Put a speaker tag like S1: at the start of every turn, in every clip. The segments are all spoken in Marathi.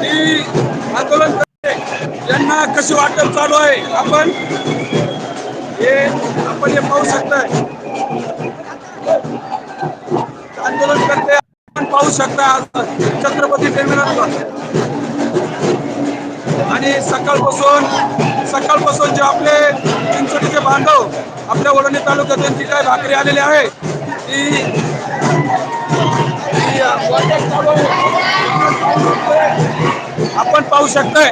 S1: ती आंदोलन करते. यांना कशी वाटप चालू आहे? आपण हे आपण हे पाहू शकताय. आंदोलन करते आपण पाहू शकता छत्रपती टर्मिनलवर आणि सकाळपासून सकाळपासून जे आपले चिंचोटीचे बांधव आपल्या वडोणी तालुक्यातून जी काही भाकरी आलेली आहे ती आपण पाहू शकताय.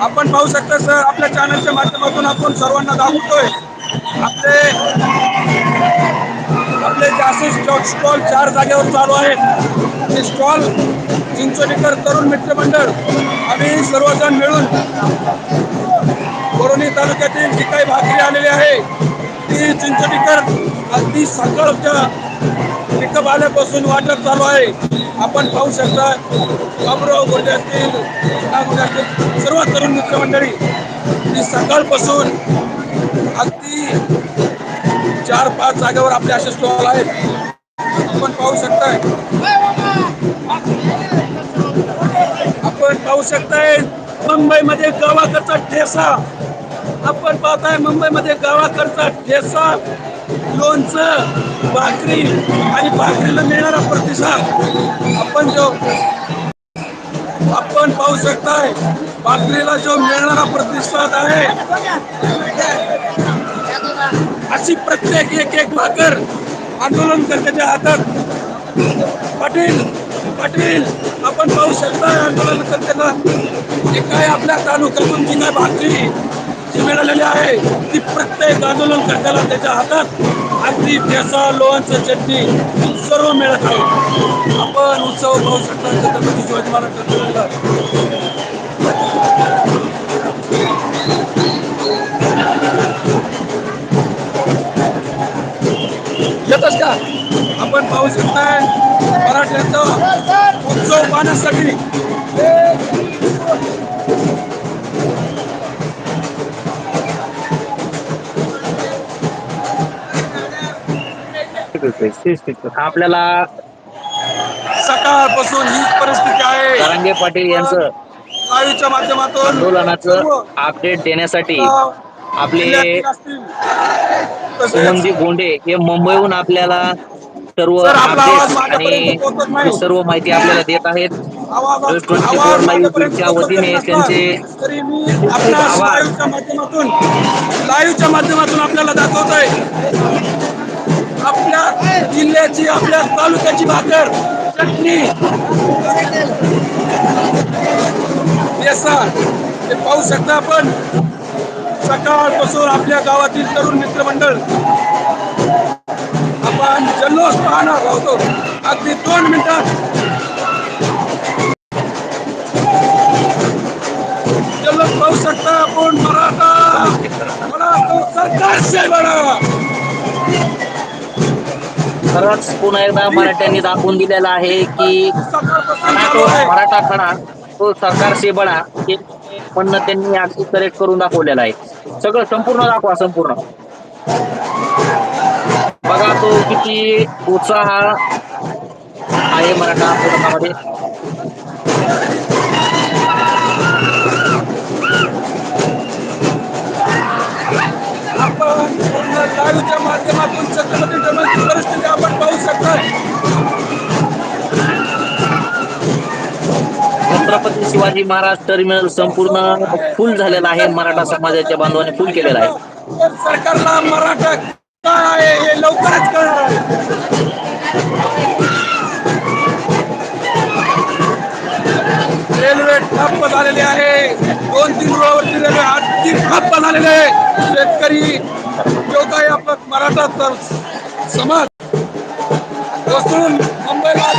S1: आपण पाहू शकता सर आपल्या चॅनलच्या माध्यमातून आपण सर्वांना दाखवतोय. आपले आपले जास्त स्टॉक स्टॉल चार जागेवर चालू आहेत. ते स्टॉल चिंचोलीकर तरुण मित्रमंडळ आम्ही सर्वजण मिळून कोरोनी तालुक्यातील जी काही भाकरी आलेली आहे ती चिंचोलीकर अगदी सकाळच्या पिकअप आल्यापासून वाटप चालू आहे. आपण पाहू शकता बाबुराव गोटे असतील सर्व तरुण मित्रमंडळी ती सकाळपासून अगदी चार पाच जागेवर आपले असे स्टॉल आहेत. आपण पाहू शकताय आपण पाहू शकताय मुंबईमध्ये गावाकडचा ठेसा. आपण पाहताय मुंबईमध्ये गावाकडचा ठेसा. लोणचं भाकरी आणि भाकरीला मिळणारा प्रतिसाद आपण जो आपण पाहू शकताय भाकरीला जो मिळणारा प्रतिसाद आहे अशी प्रत्येक एक एक भाकर आंदोलन करण्याच्या हातात. पाटील पाटील आपण पाहू शकता आंदोलन करताना जे काय आपल्या तालुक्यातून जी काय भाकरी जी मिळालेली आहे. ती प्रत्येक आंदोलन करताना त्याच्या हातात अगदी ठेसा लोणचं चटणी सर्व मिळत आहे. आपण उत्सव पाहू शकता छत्रपती शिवाजी महाराज येतच का? आपण पाहू शकताय मराठ्यांचा उत्सव पाहण्यासाठी.
S2: आपल्याला
S1: सकाळपासून हीच परिस्थिती आहे.
S2: जरांगे पाटील यांचं
S1: लाईव्हच्या माध्यमातून
S2: आंदोलनाचं अपडेट देण्यासाठी आपले सुमनजी गोंडे हे मुंबईहून आपल्याला सर्व अपडेट आणि. सर्व माहिती आपल्याला देत आहेत. ट्वेंटी फोर
S1: आवाज
S2: लाईव्ह
S1: माझ्यापर्यंत
S2: च्या
S1: पोहोचत
S2: वतीने त्यांचे
S1: लाईव्हच्या लाईव्हच्या माध्यमातून आपल्याला दाखवत आहे आपल्या जिल्ह्याची आपल्या तालुक्याची भाकर चटणी. बेसन हे पाहू शकता आपण. सकाळपासून आपल्या गावातील तरुण मित्रमंडळ आपण जल्लोष पाहणार होतो. अगदी दोन मिनिटात जल्लोष पाहू शकता आपण मराठा. मराठा सरकार से बडा
S2: खरंच पुन्हा एकदा मराठ्यांनी दाखवून दिलेला आहे की तो मराठा खडा तो सरकारशी से बडा हे म्हणणं त्यांनी अगदी करेक्ट करून दाखवलेलं आहे. सगळं संपूर्ण दाखवा संपूर्ण. बघा तो किती उत्साह आहे मराठा आंदोलनामध्ये.
S1: आपण लाईव्हच्या माध्यमातून छत्रपती टर्मिनलची परिस्थिती आपण पाहू शकताय
S2: छत्रपती शिवाजी महाराज टर्मिनल संपूर्ण फुल झालेला आहे. मराठा समाजाच्या बांधवांनी फुल केलेला आहे.
S1: सरकारला मराठा काय आहे हे लवकरच कळणार आहे. रेल्वे ठप्प झालेली आहे. दोन तीन रुळावरची रेल्वे अगदी झालेले शेतकरी जो काही आपला मराठा समाज. बसून मुंबईला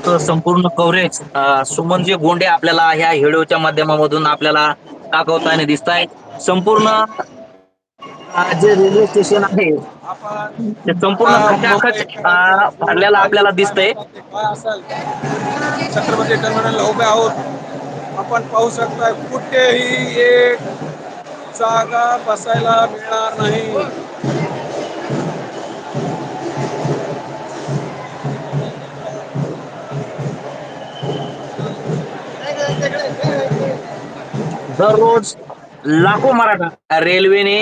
S2: आंदोलनाचं संपूर्ण कव्हरेज सुमनजी गोंडे आपल्याला ह्या व्हिडिओच्या माध्यमामधून आपल्याला दाखवताना दिसताय संपूर्ण जे रेल्वे स्टेशन आहे ते संपूर्ण
S1: आता
S2: भरलेला आपल्याला दिसतंय.
S1: छत्रपती टर्मिनल उभे आहोत. आपण पाहू शकता कुठेही एक जागा बसायला मिळणार नाही.
S2: दररोज लाखो मराठा रेल्वेने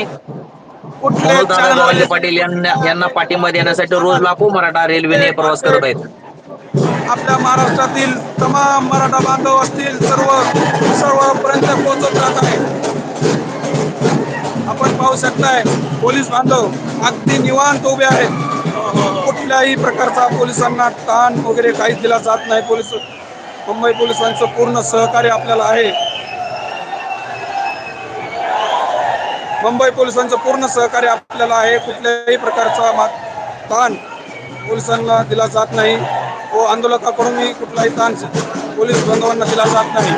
S2: जरांगे पाटील यांना यांना पाठिंबा देण्यासाठी रोज लाखो मराठा रेल्वेने प्रवास करत आहेत.
S1: आपल्या महाराष्ट्रातील तमाम मराठा बांधव असतील सर्व सर्वपर्यंत पोहोचत राहत आहे. आपण पाहू शकताय पोलीस बांधव अगदी निवांत उभे आहेत. कुठल्याही प्रकारचा पोलिसांना ताण वगैरे काहीच दिला जात नाही. पोलीस मुंबई पोलिसांचं पूर्ण सहकार्य आपल्याला आहे. मुंबई पोलिसांचं पूर्ण सहकार्य आपल्याला आहे. कुठल्याही प्रकारचा मा- ताण पोलिसांना दिला जात नाही. व आंदोलकाकडूनही कुठलाही ताण पोलीस बांधवांना दिला जात नाही.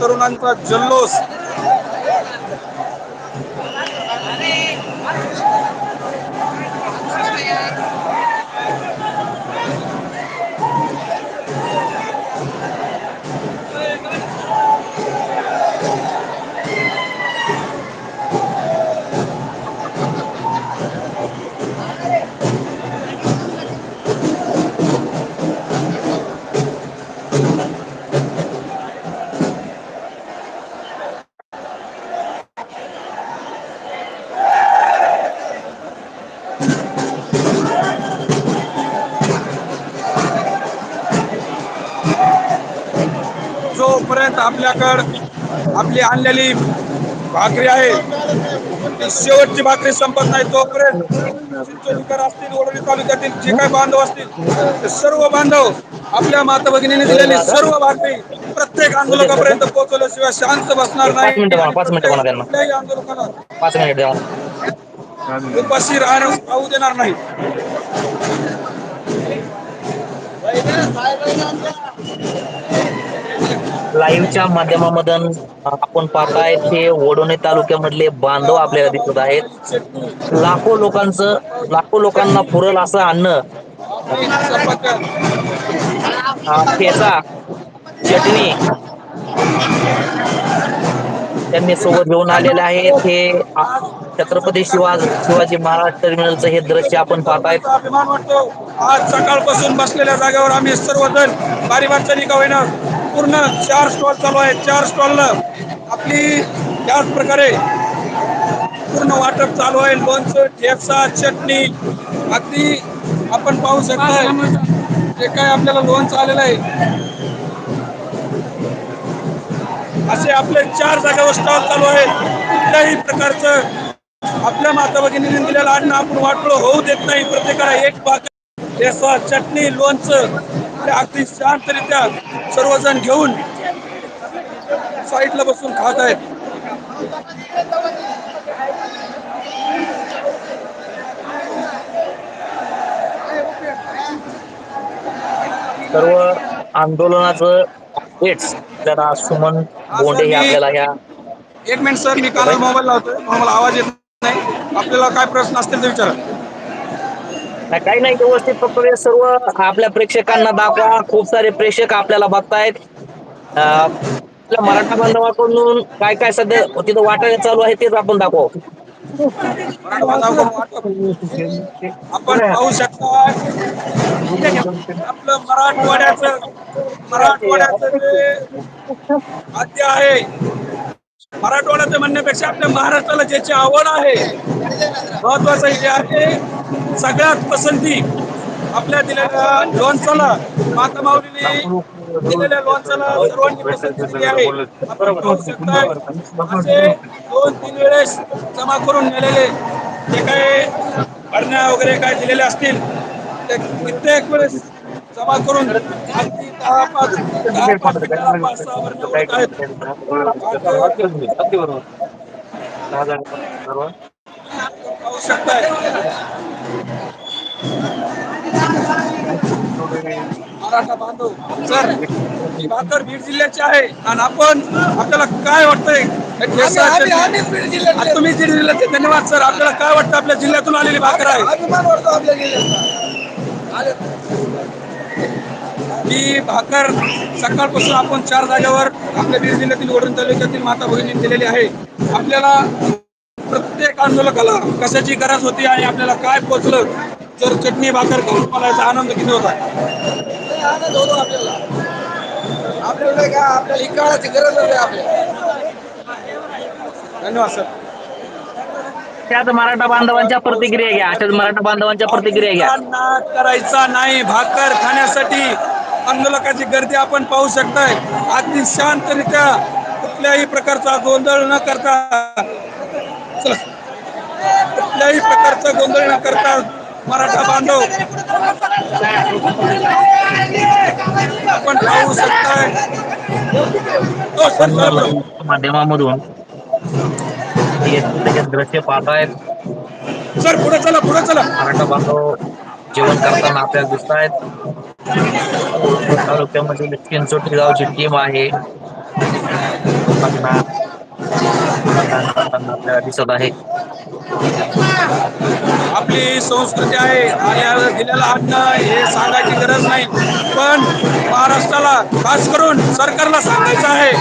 S1: तरुणांचा जल्लोष आपल्याकडं आपली आणलेली भाकरी आहे. ती शेवटची भाकरी संपत नाही तोपर्यंत चिंचोलीकर असतील वडोली तालुक्यातील जे काही बांधव असतील ते सर्व बांधव आपल्या माता भगिनीने दिलेली सर्व भाकरी प्रत्येक आंदोलकापर्यंत पोहोचवल्याशिवाय शांत बसणार
S2: पाच
S1: नाही
S2: मिनिटं म्हणा,
S1: आणि
S2: पाच मिनिटं म्हणा
S1: प्रत्येक-
S2: त्यांना.
S1: कुठल्याही आंदोलकाला
S2: लाईव्हच्या माध्यमामधून आपण पाहताय ते वडोणे तालुक्यामधले बांधव आपल्याला दिसत आहेत. लाखो लोकांचं लाखो लोकांना पुरल असं अन्न ठेचा चटणी त्यांनी सोबत घेऊन आलेले आहेत. हे छत्रपती शिवाज शिवाजी महाराज टर्मिनलचं हे दृश्य आपण पाहत
S1: अभिमान वाटतो आज सकाळपासून बसलेल्या जागेवर आम्ही सर्वजण बारी वाटचाली का होईना पूर्ण चार स्टॉल चालू आहेत. चार स्टॉलला आपली त्याच प्रकारे पूर्ण वाटप चालू आहे. लोणचं ठेचा चटणी अगदी आपण पाहू शकता जे काय आपल्याला लोणचं आलेलं आहे असे आपले चार जागेवर स्टॉल चालू आहेत. कुठल्याही प्रकारचं आपल्या माता भगिनीने दिलेलं अन्न आपण वाटलो होऊ देत नाही. प्रत्येकाला एक भाकर ठेचा चटणी लोणचं ते अगदी शांतरित्या सर्वजण घेऊन साईडला बसून खात आहेत.
S2: सर्व आंदोलनाचं जरा सुमन बोंडे हे आपल्याला ह्या
S1: एक मिनिट सर मी कानाला मोबाईल लावतोय. मला आवाज येत नाही. आपल्याला काय प्रश्न असतील ते विचारा.
S2: नाही, काही नाही व्यवस्थित फक्त हे सर्व आपल्या प्रेक्षकांना दाखवा. खूप सारे प्रेक्षक आपल्याला बघतायत. अं, आपल्या मराठा बांधवाकडून काय काय सध्या तिथं वाटायला चालू आहे तेच आपण दाखवू.
S1: आपण पाहू शकता आपलं मराठवाड्याचं मराठवाड्याचं जे खाद्य आहे मराठवाड्याचं म्हणण्यापेक्षा आपल्या महाराष्ट्राला ज्याची आवड आहे महत्वाचं जे आहे सगळ्यात पसंती आपल्या दिलेल्या लोणचाला माता माऊलीने दिलेल्या लॉन्चला सर्वांनी पसंती दिली आहे. आपण पाहू शकता असे दोन तीन वेळेस जमा करून नेलेले जे काही बरण्या वगैरे काय दिलेले असतील ते कित्येक वेळेस जमा करून अगदी दहा पाच दहा पाच पाच सहा आहेत.
S2: बरोबर
S1: पाहू शकताय. मराठा बांधव. सर ही भाकर बीड जिल्ह्याची आहे. आणि आपण आपल्याला काय वाटतंय? तुम्ही बीड जिल्ह्याचे धन्यवाद सर. आपल्याला काय वाटतं? आपल्या जिल्ह्यातून आलेली भाकर आहे. ही भाकर सकाळपासून आपण चार जागेवर आपल्या बीड जिल्ह्यातील वडून तालुक्यातील माता भगिनी दिलेली आहे. आपल्याला प्रत्येक आंदोलकाला कशाची गरज होती आणि आपल्याला काय पोचलं जर चटणी भाकर खाऊन मला याचा आनंद किती होता?
S3: आनंद होतो आपल्याला. आपल्याला काय आपल्याला ही काळाची गरज आहे आपल्याला.
S1: धन्यवाद सर.
S2: त्यात मराठा बांधवांच्या प्रतिक्रिया घ्या. अशाच मराठा बांधवांच्या प्रतिक्रिया घ्या.
S1: नाद करायचा नाही. भाकर खाण्यासाठी आंदोलकाची गर्दी आपण पाहू शकताय. अगदी शांतरित्या कुठल्याही प्रकारचा गोंधळ न करता. कुठल्याही प्रकारचा गोंधळ न करता मराठा बांधव आपण पाहू शकताय.
S2: माध्यमामधून दृश्य पाहतायत.
S1: सर पुढे चला पुढे चला.
S2: मराठा बांधव जेवण करताना आपल्याला दिसत आहेत तालुक्यामधील चिंचोटी गावची टीम आहे. करताना आपल्याला दिसत आहे.
S1: आपली संस्कृती आहे आणि या दिलेलं अन्न हे सांगायची गरज नाही. पण महाराष्ट्राला खास करून सरकारला सांगायचं आहे.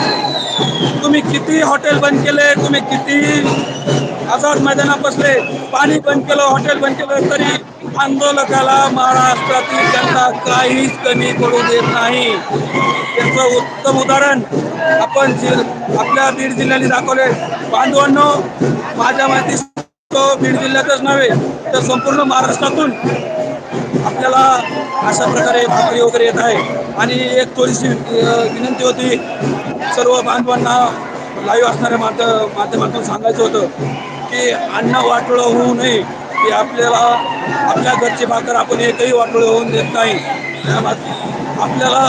S1: तुम्ही किती हॉटेल बंद केले तुम्ही किती आझाद मैदानात बसले पाणी बंद केलं हॉटेल बंद केलं तरी आंदोलकाला महाराष्ट्रातील जनता काहीच कमी पडू देत नाही. याचं उत्तम उदाहरण आपण जि आपल्या बीड जिल्ह्याने दाखवले बांधवांनो माझ्या माहिती तो बीड जिल्ह्यातच नव्हे तर संपूर्ण महाराष्ट्रातून आपल्याला अशा प्रकारे भाकरी वगैरे येत आहे. आणि एक थोडीशी विनंती होती सर्व बांधवांना लाईव्ह असणाऱ्या माध्य माध्यमातून सांगायचं होतं की अन्न वाटोळं होऊ नये. की आपल्याला आपल्या घरची भाकर आपण एकही वाटोळं होऊन देत नाही. आपल्याला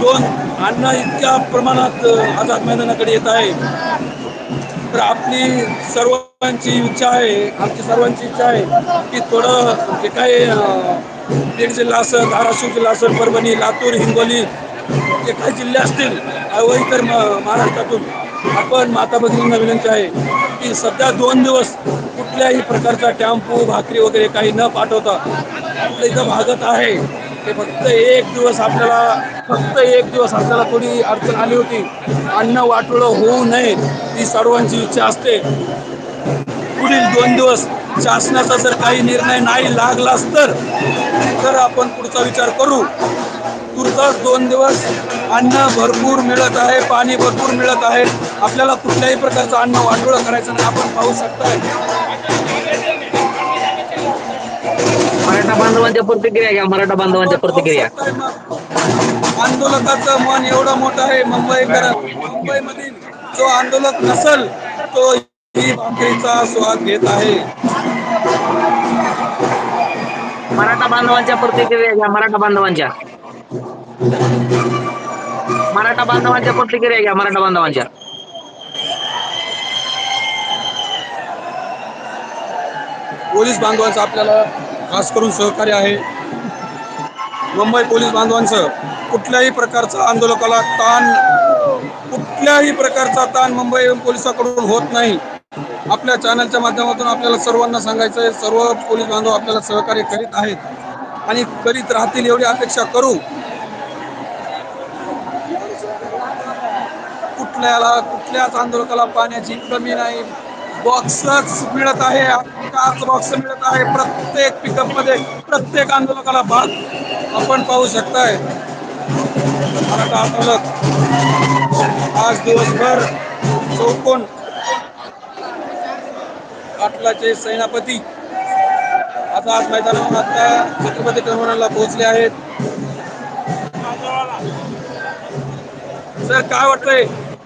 S1: दोन अन्न इतक्या प्रमाणात आझाद मैदानाकडे येत आहे. तर आपली सर्वांची इच्छा आहे आमची सर्वांची इच्छा आहे की थोडं जे काही दीड बीड जिल्हा असेल धाराशिव जिल्हा असेल परभणी लातूर हिंगोली जे काही जिल्हे असतील व इतर म- महाराष्ट्रातून आपण माता भगिनींना विनंती आहे की सध्या दोन दिवस कुठल्याही प्रकारचा टॅम्पू भाकरी वगैरे काही न पाठवता आपलं इथं भागत आहे. ते फक्त एक दिवस आपल्याला फक्त एक दिवस आपल्याला थोडी अडचण आली होती. अन्न वाटोळं होऊ नये ही सर्वांची इच्छा असते. पुढील दोन दिवस शासनाचा जर काही निर्णय नाही लागलाच तर तर आपण पुढचा विचार करू. पुढचाच दोन दिवस अन्न भरपूर मिळत आहे पाणी भरपूर मिळत आहे. आपल्याला कुठल्याही प्रकारचं अन्न वाटोळं करायचं नाही. आपण पाहू शकताय.
S2: मराठा बांधवांच्या प्रतिक्रिया घ्या मराठा बांधवांच्या प्रतिक्रिया.
S1: आंदोलकाचं मन एवढं मोठं आहे मुंबईकर मुंबईमधील जो आंदोलक नसल तो ही भाकरीचा स्वाद घेत आहे.
S2: मराठा बांधवांच्या प्रतिक्रिया घ्या मराठा बांधवांच्या. मराठा बांधवांच्या प्रतिक्रिया घ्या मराठा बांधवांच्या.
S1: पोलीस बांधवांचं आपल्याला खास करून सहकार्य आहे. मुंबई पोलीस बांधवांचं कुठल्याही प्रकारचा आंदोलकाला ताण कुठल्याही प्रकारचा ताण मुंबई पोलिसाकडून होत नाही. आपल्या चॅनलच्या माध्यमातून आपल्याला सर्वांना सांगायचं आहे सर्व पोलीस बांधव आपल्याला सहकार्य करीत आहेत आणि करीत राहतील एवढी अपेक्षा करू. कुठल्याला कुठल्याच आंदोलकाला पाण्याची कमी नाही. बॉक्सच मिळत आहे काच बॉक्स मिळत आहे प्रत्येक पिकअपमध्ये प्रत्येक आंदोलकाला भाग आपण पाहू शकताय. मराठा आंदोलक आज दिवसभर चौकोन. पाटलाचे सेनापती आता आज मैदानावर आता छत्रपती टर्मिनलला पोहोचले आहेत. सर काय वाटतंय?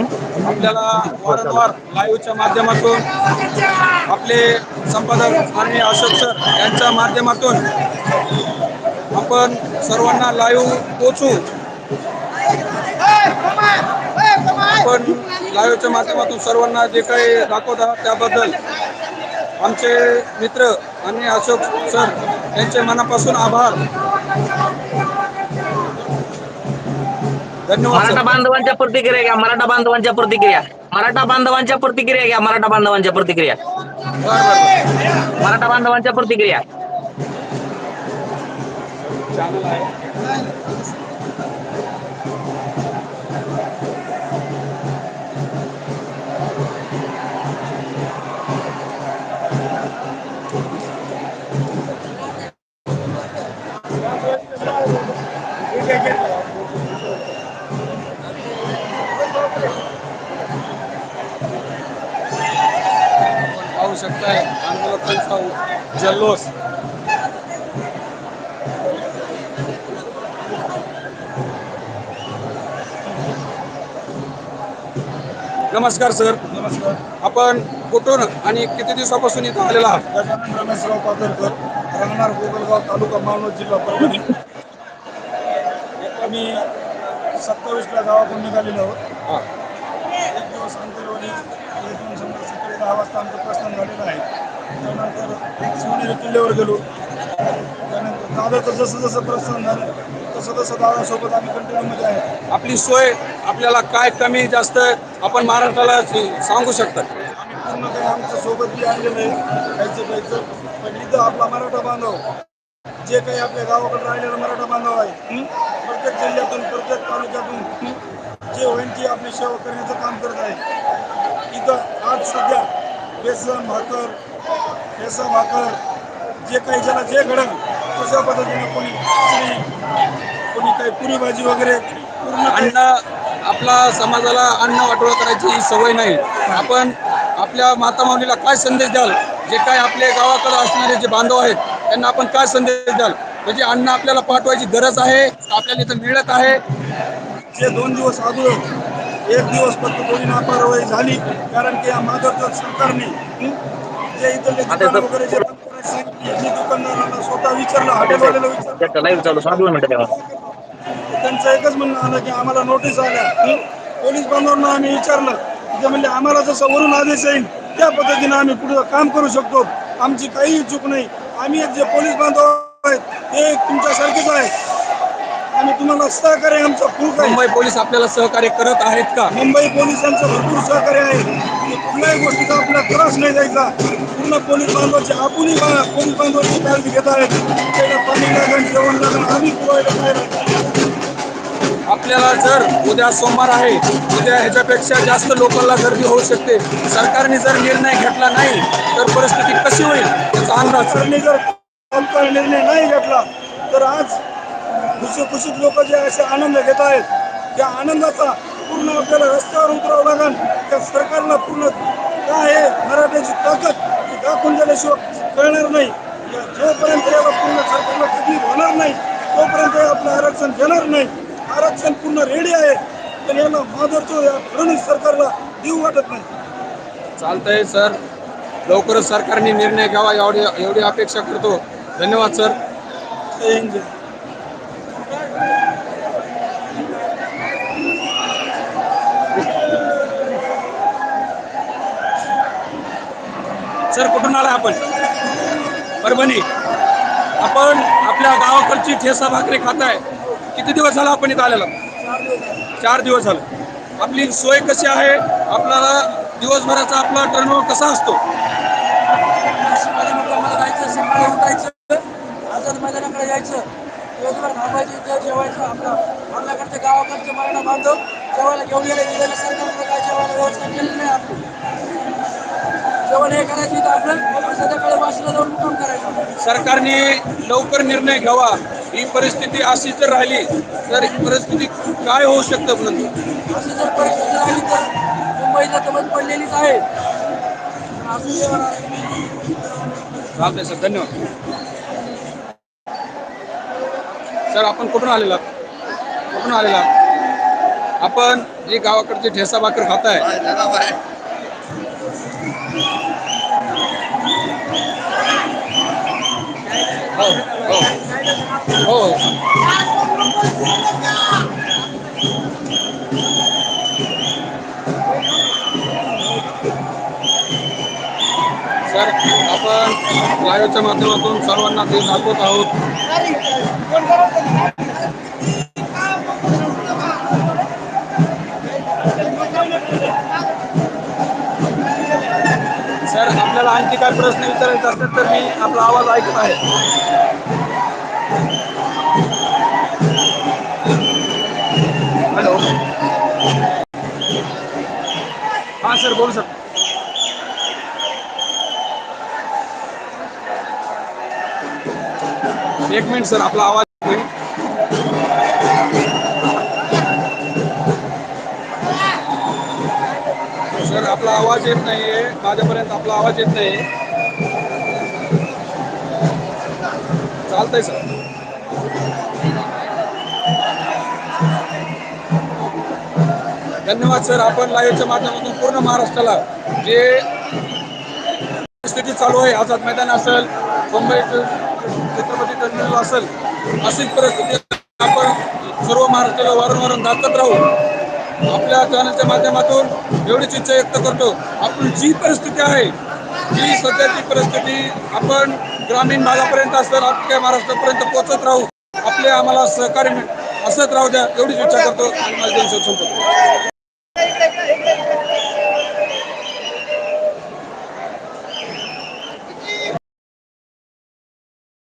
S1: आपल्याला वारंवार लाईव्हच्या माध्यमातून आपले संपादक माननीय अशोक सर यांच्या माध्यमातून आपण सर्वांना लाईव्ह पोचू आपण लाईव्हच्या माध्यमातून सर्वांना जे काही दाखवत आहात त्याबद्दल आमचे मित्र आणि अशोक सर यांचे मनापासून आभार.
S2: मराठा बांधवांच्या प्रतिक्रिया घ्या मराठा बांधवांच्या प्रतिक्रिया. मराठा बांधवांच्या प्रतिक्रिया घ्या मराठा बांधवांच्या प्रतिक्रिया. मराठा बांधवांच्या प्रतिक्रिया.
S1: आंदोलकांचा जल्लोष. नमस्कार सर.
S4: नमस्कार.
S1: आपण कुठून आणि किती दिवसापासून इथं आलेला आहात?
S4: गजानन रमेशराव पाथरकर राहणार गोगलगाव तालुका मावळ जिल्हा परभणी. आम्ही सत्तावीसला गावातून निघालेलो आहोत. एक दिवस अंतरवणी सकाळी दहा वाजता आमचं प्रस्थान झालेलं आहे. शिवनेरी किल्ल्यावर गेलो. त्यानंतर दादाचं जसं जसं प्रसन्न झालं तसं तसं दादासोबत आम्ही कंटिन्यूमध्ये आहे.
S1: आपली सोय आपल्याला काय कमी जास्त आपण महाराष्ट्राला सांगू शकतात.
S4: आम्ही पूर्ण काही आमच्यासोबत बी आणलेलं आहे. खायचं प्यायचं. पण इथं आपला मराठा बांधव जे काही आपल्या गावाकडे राहिलेला मराठा बांधव आहे हं? प्रत्येक जिल्ह्यातून प्रत्येक तालुक्यातून जे होईल ती आपली सेवा करण्याचं काम करत आहे. इथं आज सध्या बेसन भाकर बेसन भाकर जे काही ज्याला जे घडल तशा पद्धतीने कोणी खिचडी कोणी काही पुरी भाजी वगैरे पूर्ण
S1: अन्न आपला समाजाला अन्न वाटोळा करायची ही सवय नाही. आपण आपल्या माता माऊलीला काय संदेश द्याल? जे काय आपले गावाकडे असणारे जे बांधव आहेत त्यांना आपण काय संदेश द्याल? म्हणजे अन्न आपल्याला पाठवायची गरज आहे आपल्याला इथं मिळत आहे.
S4: जे दोन दिवस अगोदर एक दिवस फक्त थोडी नापारवाई झाली कारण की या माधवच्या सरकारने हं, जे इथले दुकान वगैरे जे दुकानदारांना स्वतः विचारलं हॉटेलवाल्याला विचारलं. त्यांचं एकच म्हणणं आलं की आम्हाला नोटीस आल्या. पोलीस बांधवांना आम्ही विचारलं. ते म्हणले आम्हाला जसं वरून आदेश येईल त्या पद्धतीनं आम्ही पुढे काम करू शकतो. आमची काही चूक नाही. आम्ही जे पोलीस बांधव आहेत ते तुमच्यासारखेच आहे आम्ही तुम्हाला सहकार्य आमचा प्रूफ आहे.
S1: मुंबई पोलीस आपल्याला सहकार्य करत आहेत का?
S4: मुंबई पोलिसांचं भरपूर सहकार्य आहे. आणि कुठल्याही गोष्टीचा आपला त्रास नाही द्यायचा. पूर्ण पोलीस बांधवाची आपणही बा- पोलीस बांधवाची काळजी घेत आहेत. त्याला पाणी लागेल जेवण लागेल आम्ही पुरवायला तयार आहे.
S1: आपल्याला जर उद्या सोमवार आहे उद्या ह्याच्यापेक्षा जास्त लोकांना गर्दी होऊ शकते. सरकारने जर निर्णय घेतला नाही तर परिस्थिती कशी होईल? याचा अंदाज.
S4: सरकारने जर तात्काळ निर्णय नाही घेतला तर आज खुशी खुशीत लोक जे असे आनंद घेत आहेत त्या आनंदाचा पूर्ण आपल्याला रस्त्यावर उतरावं लागेल. त्या सरकारला पूर्ण काय आहे मराठ्याची ताकद ती दाखवून दिल्याशिवाय कळणार नाही. या जोपर्यंत याला पूर्ण सरकारला तकलीफ होणार नाही तोपर्यंत हे आपलं आरक्षण देणार नाही. आरक्षण पूर्ण रेडी आहे पण याला माधवतो या फडणवीस सरकारला देऊ वाटत नाही.
S1: चालतंय सर. लवकरच सरकारने निर्णय घ्यावा एवढी एवढी अपेक्षा करतो. धन्यवाद सर.
S4: जय हिंद.
S1: सर कुठून आला आपण? परभणी. आपण आपल्या गावाकडची ठेसा भाकरी खाताय. किती दिवस झाला आपण इथं आलेला? चार दिवस झालं. आपली सोय कशी आहे? आपल्याला दिवसभराचा आपला टर्नओव्हर कसा असतो
S3: शिवाजी मुक्कामाला जायचं सकाळी उठायचं आझाद मैदानाकडे यायचं दिवसभर जेवायचं आपलं. आपल्याकडचे गावाकडचे मराठा बांधव जेवायला घेऊन गेले. गेलेलं सरकारनं काय जेवायला व्यवस्था केली नाही आपली. जेवण हे करायचं इथं आपलं. संध्याकाळी वाशीला जाऊन मुक्काम करायचं.
S1: सरकारने लवकर निर्णय घ्यावा. ही परिस्थिती अशी जर राहिली तर ही परिस्थिती काय होऊ शकतं नंतर
S3: अशी जर परिस्थिती राहिली तर मुंबईला तर बंद पडलेलीच आहे. असं जे होणार आहे.
S1: धन्यवाद. सर आपण कुठून आलेला? कुठून आलेला? आपण जी गावाकडची ठेसा भाकर खाताय. हो हो. हो सर आपण लाईव्हच्या माध्यमातून सर्वांना ते दाखवत आहोत. सर आपल्याला आणखी काय प्रश्न विचारायचे असतात तर मी आपला आवाज ऐकत आहे. हॅलो. हां सर बोलू सर. एक मिनिट सर आपला आवाज आवाज येत नाहीये. माझ्यापर्यंत आपला आवाज येत नाही चालतंय सर. धन्यवाद सर. आपण लाईव्हच्या माध्यमातून पूर्ण महाराष्ट्राला जे परिस्थिती चालू आहे आझाद मैदान असेल मुंबई छत्रपती टर्मिनल असेल अशीच परिस्थिती आपण सर्व महाराष्ट्राला वारंवार दाखवत राहू. आपल्या चॅनलच्या माध्यमातून एवढीच इच्छा व्यक्त करतो. आपण जी परिस्थिती आहे जी सध्याची परिस्थिती आपण ग्रामीण भागापर्यंत असेल आपल्या महाराष्ट्रापर्यंत पोहोचत राहू आपले आम्हाला सहकार्य मिळ- असत राहू द्या एवढीच इच्छा करतो. आणि माझ्या संपतो